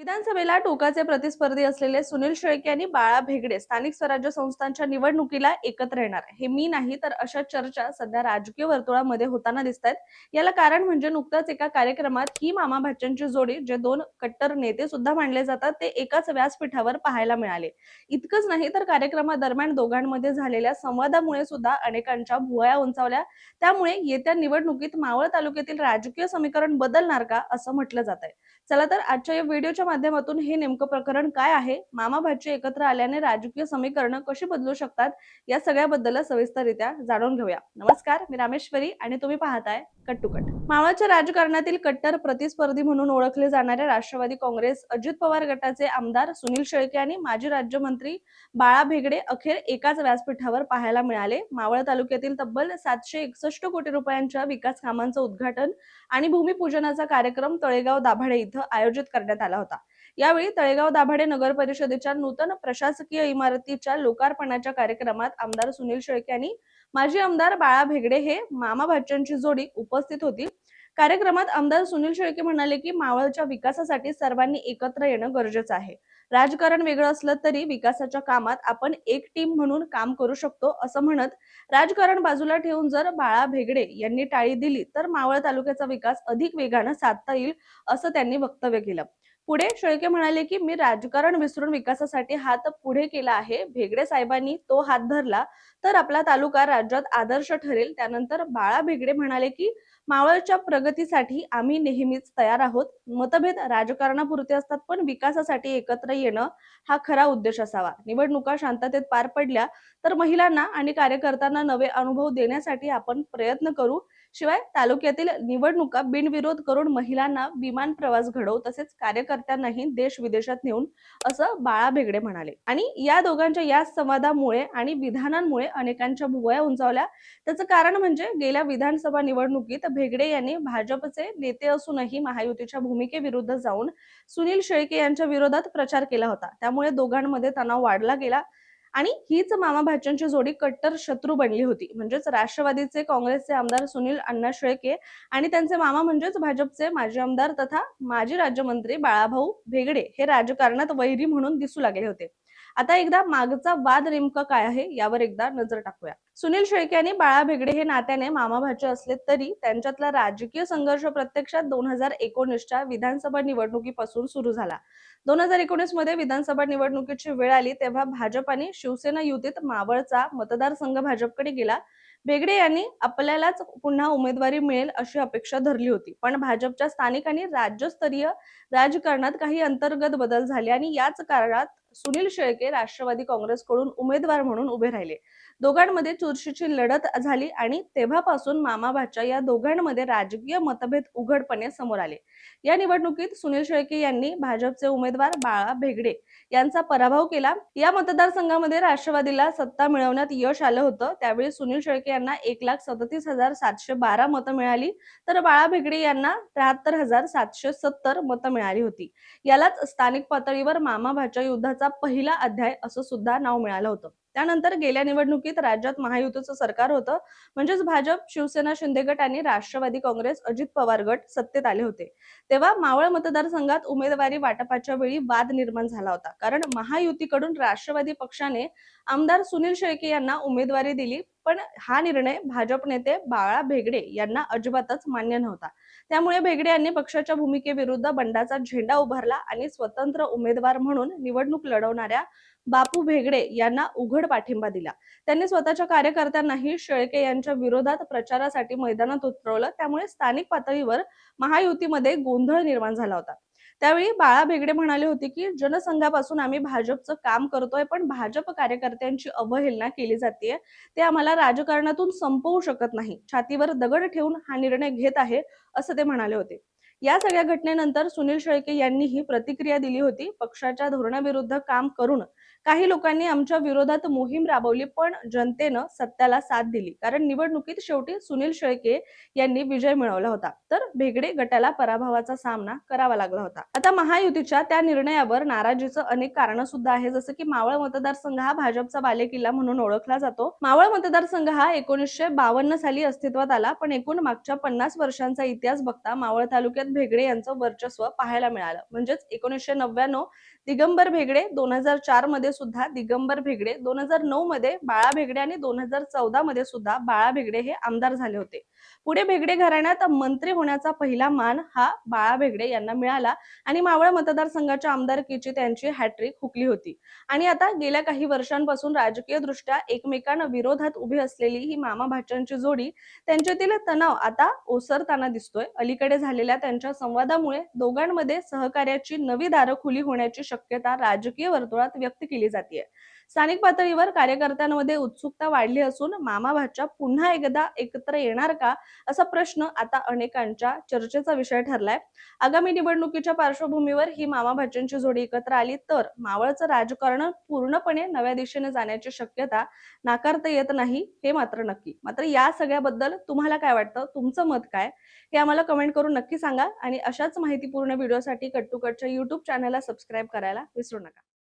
विधानसभेला टोकाचे प्रतिस्पर्धी असलेले सुनील शेळके यांनी बाळा भेगडे स्थानिक स्वराज्य संस्थांच्या निवडणुकीला एकत्र येणार हे मी नाही तर अशा चर्चा सध्या राजकीय वर्तुळामध्ये होताना दिसत आहेत याला कारण म्हणजे नुकताच एका कार्यक्रमात ही मामा भाच्यांची जोडी जे दोन कट्टर नेते सुद्धा मानले जातात ते एकाच व्यासपीठावर पाहायला मिळाले. इतकंच नाही तर कार्यक्रमादरम्यान दोघांमध्ये झालेल्या संवादामुळे सुद्धा अनेकांच्या भुवया उंचावल्या. त्यामुळे येत्या निवडणुकीत मावळ तालुक्यातील राजकीय समीकरण बदलणार का असं म्हटलं जात आहे चला तर आजच्या या व्हिडिओच्या माध्यमातून हे नेमकं प्रकरण काय आहे? मामा भाची एकत्र आल्याने राजकीय समीकरणं कशी बदलू शकतात? या सगळ्याबद्दल सविस्तररित्या जाणून घेऊया. नमस्कार मी रामेश्वरी आणि तुम्ही पाहताय कट टू कट मावळच्या राजकारणातील कट्टर प्रतिस्पर्धी म्हणून ओळखले जाणारे राष्ट्रवादी काँग्रेस अजित पवार गटाचे आमदार सुनील शेळके आणि माजी राज्यमंत्री बाळा भेगडे अखेर एकाच व्यासपीठावर पाहायला मिळाले. मावळ तालुक्यातील तब्बल सातशे एकसष्ट कोटी रुपयांच्या विकास कामांचं उद्घाटन आणि भूमिपूजनाचा कार्यक्रम तळेगाव दाभाडे इथं आयोजित करण्यात आला होता. यावेळी तळेगाव दाभाडे नगर परिषदेच्या नूतन प्रशासकीय इमारतीच्या लोकार्पणाच्या कार्यक्रमात आमदार सुनील शेळके यांनी माजी आमदार बाळा भेगडे हे मामा भाच्यांची जोडी उपस्थित होती. कार्यक्रमात आमदार सुनील शेळके म्हणाले की मावळच्या विकासासाठी सर्वांनी एकत्र येणं गरजेचं आहे. राजकारण वेगळं असलं तरी विकासाच्या कामात आपण एक टीम म्हणून काम करू शकतो असं म्हणत राजकारण बाजूला ठेवून जर बाळा भेगडे यांनी टाळी दिली तर मावळ तालुक्याचा विकास अधिक वेगानं साधता येईल असं त्यांनी वक्तव्य केलं. पुढे शेळके म्हणाले की मी राजकारण विसरून विकासासाठी हात पुढे केला आहे. भेगडे साहेबांनी तो हात धरला तर आपला तालुका राज्यात आदर्श ठरेल. त्यानंतर बाळा भेगडे म्हणाले की मावळच्या प्रगतीसाठी आम्ही नेहमीच तयार आहोत. मतभेद राजकारणापुरते असतात पण विकासासाठी एकत्र येणं हा खरा उद्देश असावा. निवडणुका शांततेत पार पडल्या तर महिलांना आणि कार्यकर्त्यांना नवे अनुभव देण्यासाठी आपण प्रयत्न करू. शिवाय तालुक्यातील निवडणुका बिनविरोध करून महिलांना विमान प्रवास घडवू तसेच कार्यकर्त्यांनाही देश विदेशात नेऊन असं बाळा भेगडे म्हणाले. आणि या दोघांच्या या संवादामुळे आणि विधानांमुळे अनेकांच्या भुवया उंचावल्या. त्याचं कारण म्हणजे गेल्या विधानसभा निवडणुकीत भेगडे यांनी भाजपचे नेते असूनही महायुतीच्या भूमिकेविरुद्ध जाऊन सुनील शेळके यांच्या विरोधात प्रचार केला होता. त्यामुळे दोघांमध्ये तणाव वाढला गेला आणि हीच मामा भाच्यांची जोडी कट्टर शत्रू बनली होती. म्हणजेच राष्ट्रवादीचे काँग्रेसचे आमदार सुनील अण्णा शेळके आणि त्यांचे मामा म्हणजेच भाजपचे माजी आमदार तथा माजी राज्यमंत्री बाळाभाऊ भेगडे हे राजकारणात वैरी म्हणून दिसू लागले होते. आता एकदा मागचा वाद नेमका काय आहे यावर एकदा नजर टाकूया. सुनील शेळके आणि बाळा भेगडे हे नात्याने मामाभाचे असले तरी त्यांच्यातला राजकीय संघर्ष प्रत्यक्षात दोन हजार एकोणीसच्या विधानसभा निवडणुकीपासून सुरू झाला. दोन हजार एकोणीसमध्ये विधानसभा निवडणुकीची वेळ आली तेव्हा भाजप आणि शिवसेना युतीत मावळचा मतदारसंघ भाजपकडे गेला. बेगडे यांनी आपल्यालाच पुन्हा उमेदवारी मिळेल अशी अपेक्षा धरली होती. पण भाजपच्या स्थानिक आणि राज्यस्तरीय राजकारणात काही अंतर्गत बदल झाले आणि याच कारणात सुनील शेळके राष्ट्रवादी काँग्रेसकडून उमेदवार म्हणून उभे राहिले. दोघांमध्ये चुरशीची लढत झाली आणि तेव्हापासून मामाभाच्या या दोघांमध्ये राजकीय मतभेद उघडपणे समोर आले. या निवडणुकीत सुनील शेळके यांनी भाजपचे उमेदवार बाळा भेगडे यांचा पराभव केला. या मतदारसंघामध्ये राष्ट्रवादीला सत्ता मिळवण्यात यश आलं होतं. त्यावेळी सुनील शेळके यांना एक लाख सदतीस हजार सातशे बारा मतं मिळाली. तर बाळा भेगडे यांना त्र्याहत्तर हजार सातशे सत्तर मतं मिळाली होती. यालाच स्थानिक पातळीवर मामाभाच्या भाच्या युद्धाचा पहिला अध्याय असं सुद्धा नाव मिळालं होतं. त्यानंतर गेल्या निवडणुकीत राज्यात महायुतीचं सरकार होतं. म्हणजेच भाजप शिवसेना शिंदे गट आणि राष्ट्रवादी काँग्रेस अजित पवार गट सत्तेत आले होते. तेव्हा मावळ मतदारसंघात उमेदवारी वाटपाच्या वेळी वाद निर्माण झाला होता. कारण महायुतीकडून राष्ट्रवादी पक्षाने आमदार सुनील शेळके यांना उमेदवारी दिली पण हा निर्णय भाजप नेते बाळा भेगडे यांना अजिबातच मान्य नव्हता. त्यामुळे भेगडे यांनी पक्षाच्या भूमिकेविरुद्ध बंडाचा झेंडा उभारला आणि स्वतंत्र उमेदवार म्हणून निवडणूक लढवणाऱ्या बापू भेगडे यांना उघड पाठिंबा दिला. त्यांनी स्वतःच्या कार्यकर्त्यांनाही शेळके यांच्या विरोधात प्रचारासाठी मैदानात उतरवलं. त्यामुळे स्थानिक पातळीवर महायुतीमध्ये गोंधळ निर्माण झाला होता. त्यावेळी बाळा भेगडे म्हणाले होते की जनसंघापासून आम्ही भाजपचं काम करतोय पण भाजप कार्यकर्त्यांची अवहेलना केली जाते ते आम्हाला राजकारणातून संपवू शकत नाही. छातीवर दगड ठेवून हा निर्णय घेत आहे असं ते म्हणाले होते. या सगळ्या घटनेनंतर सुनील शेळके यांनी ही प्रतिक्रिया दिली होती. पक्षाच्या धोरणाविरुद्ध काम करून काही लोकांनी आमच्या विरोधात मोहीम राबवली पण जनतेनं सत्याला साथ दिली. कारण निवडणुकीत शेवटी सुनील शेळके यांनी विजय मिळवला होता. तर भेगडे गटाला पराभवाचा सामना करावा लागला होता. आता महायुतीच्या त्या निर्णयावर नाराजीचं अनेक कारण सुद्धा आहे जसं की मावळ मतदारसंघ हा भाजपचा बालेकिल्ला म्हणून ओळखला जातो. मावळ मतदारसंघ हा एकोणीसशे बावन्न साली अस्तित्वात आला पण एकूण मागच्या पन्नास वर्षांचा इतिहास बघता मावळ तालुक्यात भेगडे यांचं वर्चस्व पाहायला मिळालं. म्हणजेच एकोणीसशे नव्याण्णव दिगंबर भेगडे दोन हजार चारमध्ये सुद्धा दिगंबर भेगडे दोन हजार नऊ मध्ये बाळा भेगडे आणि दोन हजार चौदा मध्ये सुद्धा बाळा भेगडे हे आमदार झाले होते. पुढे भेगडे घराण्यात मंत्री होण्याचा पहिला मान हा बाळा भेगडे यांना मिळाला आणि मावळ मतदारसंघाच्या आमदारकीची त्यांची हॅट्रिक हुकली होती. आणि आता गेल्या काही वर्षांपासून राजकीय दृष्ट्या एकमेकांना विरोधात उभी असलेली ही मामा भाच्यांची जोडी त्यांच्यातील तणाव आता ओसरताना दिसतोय. अलीकडे झालेल्या त्यांच्या संवादामुळे दोघांमध्ये सहकार्याची नवी दारं खुली होण्याची शक्यता राजकीय वर्तुळात व्यक्त केली जाते स्थानिक पातळीवर कार्यकर्त्यांमध्ये उत्सुकता वाढली असून मामा भाच्या पुन्हा एकदा एकत्र येणार का असा प्रश्न आता अनेकांच्या चर्चेचा विषय ठरलाय. आगामी निवडणुकीच्या पार्श्वभूमीवर ही मामा भाच्यांची जोडी एकत्र आली तर मावळचं राजकारण पूर्णपणे नव्या दिशेने जाण्याची शक्यता नाकारता येत नाही हे मात्र नक्की. मात्र या सगळ्याबद्दल तुम्हाला काय वाटतं? तुमचं मत काय? हे आम्हाला कमेंट करून नक्की सांगा आणि अशाच माहितीपूर्ण व्हिडिओसाठी कट टू कटच्या युट्यूब चॅनलला सबस्क्राईब करायला विसरू नका.